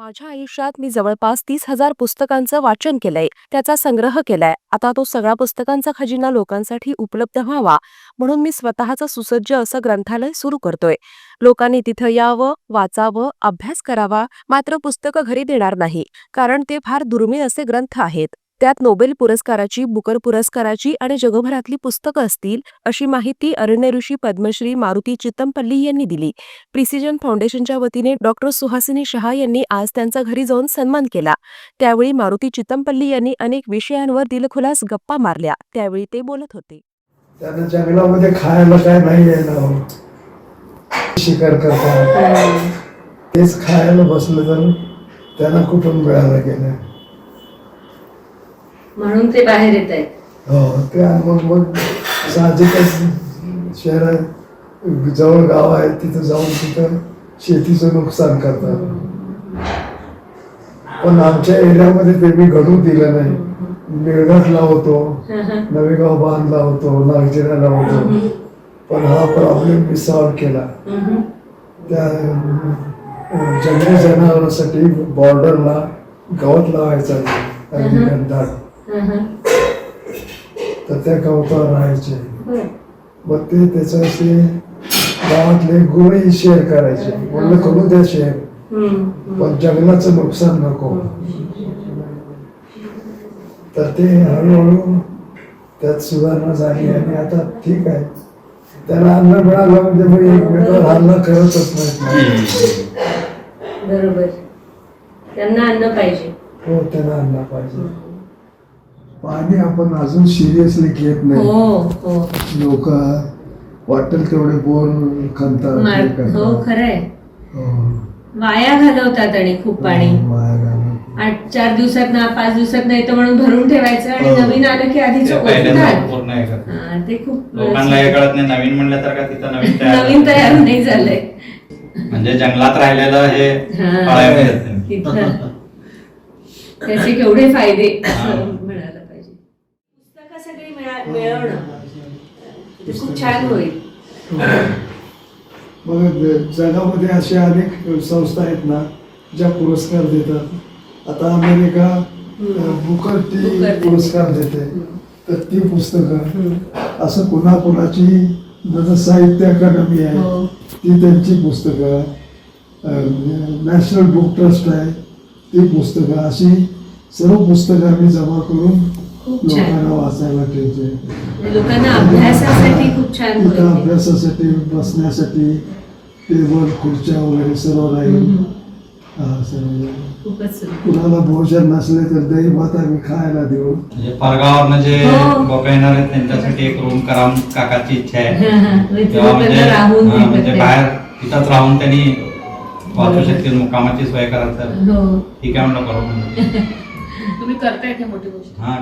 माझ्या आयुष्यात मी जवळपास तीस हजार पुस्तकांचं वाचन केलंय त्याचा संग्रह केलाय. आता तो सगळा पुस्तकांचा खजिना लोकांसाठी उपलब्ध व्हावा म्हणून मी स्वतःचं सुसज्ज असं ग्रंथालय सुरू करतोय. लोकांनी तिथं यावं वाचावं अभ्यास करावा मात्र पुस्तकं घरी देणार नाही कारण ते फार दुर्मिळ असे ग्रंथ आहेत. त्यात नोबेल पुरस्काराची बुकर पुरस्काराची आणि जगभरातली पुस्तकं असतील अशी माहिती अरण्य ऋषी पद्मश्री मारुती चित्तमपल्ली यांनी दिली. प्रिसिजन फाउंडेशनच्या वतीने डॉक्टर सुहासिनी शहा यांनी आज त्यांचा घरी जाऊन सन्मान केला. त्यावेळी मारुती चित्तमपल्ली यांनी अनेक विषयांवर दिलखुलास गप्पा मारल्या. त्यावेळी ते बोलत होते. त्यांना जंगलामध्ये खायला काय नाही. शिकार करतात. तेच खायला बसलं तर त्यांना कुठून मिळालं गेलं? म्हणून ते बाहेर येत आहेत. हो मग मग साहजिकच शहरात जवळ गाव आहे तिथं जाऊन तिथं शेतीचं नुकसान करतात. पण आमच्या एरियामध्ये ते मी घडू दिलं नाही. मेळघाटला होतो नवेगाव बांधला होतो नागजिराला होतो पण हा प्रॉब्लेम मी सॉल्व्ह केला. त्या जंगली जनावरांसाठी बॉर्डरला गवत लावायचा तर त्या गवतावर राहायचे. मग ते त्याच्याशी गावातले गुणही शेअर करायचे. म्हणलं करू द्या शेअर पण जंगलाचं नुकसान नको. तर ते हळूहळू त्यात सुधारणा झाली आणि आता ठीक आहे. त्याला अन्न मिळालं म्हणजे मग एकमेकावर हल्ला करतच नाहीत बरोबर. त्यांना अन्न पाहिजे. हो त्यांना अन्न पाहिजे. पाणी आपण अजून सिरियसली घेत हो नाही हो लोक वाटेल तेवढे बोर खणतात हे मार- करतात. हो खरंय हो. वाया घालवतात आणि खूप पाणी वाया घालवतात. आठ चार दिवसात ना पाच दिवसात नाही तर म्हणून भरून ठेवायचं आणि हो. नवीन आलं की आधीच ते पहिल्यांदा पूर्ण आहे का? हा, ते खूप लोकांना हे कळत नाही नवीन म्हणलं तर का तिथं नवीन तयार नवीन तयार नाही झालंय म्हणजे जंगलात राहिलेलं हे हा. फळायला मिळत नाही तिथं. त्याचे केवढे फायदे हा. मिळवणं ते खूप छान होईल. मग जगामध्ये असे अनेक संस्था आहेत ना ज्या पुरस्कार देतात. आता अमेरिका बुकर टी. पुरस्कार देते. तर ती पुस्तकं असं पुन्हा कुणाची जसं साहित्य अकादमी आहे हो. ती त्यांची पुस्तकं नॅशनल बुक ट्रस्ट आहे ती पुस्तकं अशी सर्व पुस्तकं आम्ही जमा करून खूप छान. लोकांना वाचायला ठेवते लोकांना अभ्यासासाठी खूप छान होईल अभ्यासासाठी बसण्यासाठी टेबल खुर्च्या वगैरे सर्व राहील. हम्म. हा, सर्व खूपच सुंदर. कुणाला भोजन नसले तर दही भात आम्ही खायला देऊ. म्हणजे परगावावरनं जे हो. लोक येणार आहेत त्यांच्यासाठी एक रूम करावं काकाची इच्छा आहे. हा, हा. म्हणजे तेव्हा लोकांना म्हणजे राहून हा, म्हणजे बाहेर तिथंच राहून त्यांनी वाचू शकतील मुक्कामाची सोय तर येईल. हो. ठीक आहे म्हणलं करू म्हणजे तुम्ही करताय ते मोठी गोष्ट. हा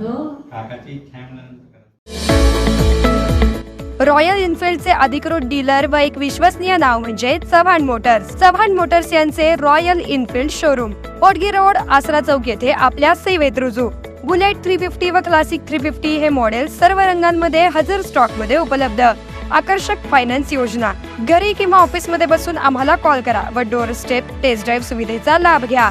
हो. काकाची इच्छा आहे. रॉयल इन्फिल्डचे अधिकृत डीलर व एक विश्वसनीय नाव म्हणजे चव्हाण मोटर्स. चव्हाण मोटर्स यांचे Royal Enfield showroom. Potgi road Asara Chowk येथे आपल्या सेवेत रुजू. बुलेट थ्री फिफ्टी व क्लासिक थ्री फिफ्टी हे मॉडेल सर्व रंगांमध्ये हजर स्टॉकमध्ये उपलब्ध. आकर्षक फायनान्स योजना. घरी किंवा ऑफिसमध्ये बसून आम्हाला कॉल करा व डोर स्टेप टेस्ट ड्राईव्ह सुविधेचा लाभ घ्या.